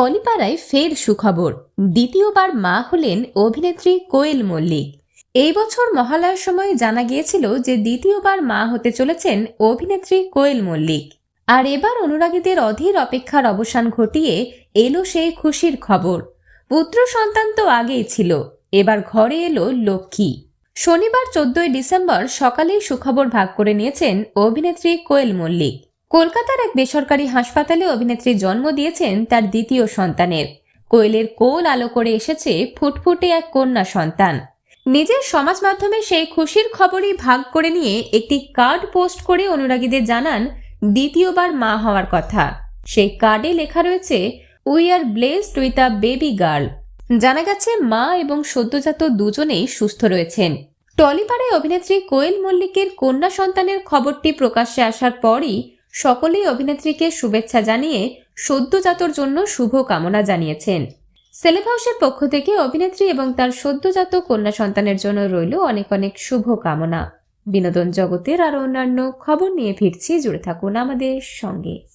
টলিপাড়ায় ফের সুখবর। দ্বিতীয়বার মা হলেন অভিনেত্রী কোয়েল মল্লিক। এই বছর মহালয়ার সময় জানা গিয়েছিল যে দ্বিতীয়বার মা হতে চলেছেন অভিনেত্রী কোয়েল মল্লিক। আর এবার অনুরাগীদের অধীর অপেক্ষার অবসান ঘটিয়ে এলো সেই খুশির খবর। পুত্র সন্তান তো আগেই ছিল, এবার ঘরে এলো লক্ষ্মী। শনিবার চোদ্দই ডিসেম্বর সকালেই সুখবর ভাগ করে নিয়েছেন অভিনেত্রী কোয়েল মল্লিক। কলকাতার এক বেসরকারি হাসপাতালে অভিনেত্রী জন্ম দিয়েছেন তার দ্বিতীয় সন্তানের। কোয়েলের কোল আলো করে এসেছে ফুটফুটে এক কন্যা সন্তান। নিজের সমাজ মাধ্যমে সেই খুশির খবরই ভাগ করে নিয়ে একটি কার্ড পোস্ট করে অনুরাগীদের জানান দ্বিতীয়বার মা হওয়ার কথা। সেই কার্ডে লেখা রয়েছে we are blessed with a baby girl জানা গেছে, মা এবং সদ্যজাত দুজনেই সুস্থ রয়েছেন। টলিপাড়ায় অভিনেত্রী কোয়েল মল্লিকের কন্যা সন্তানের খবরটি প্রকাশ্যে আসার পরই সকলেই অভিনেত্রীকে শুভেচ্ছা জানিয়ে সদ্যজাতর জন্য শুভ কামনা জানিয়েছেন। সেলেব হাউসের পক্ষ থেকে অভিনেত্রী এবং তার সদ্যজাত কন্যা সন্তানের জন্য রইল অনেক অনেক শুভ কামনা। বিনোদন জগতের আরও অন্যান্য খবর নিয়ে ফিরছি, জুড়ে থাকুন আমাদের সঙ্গে।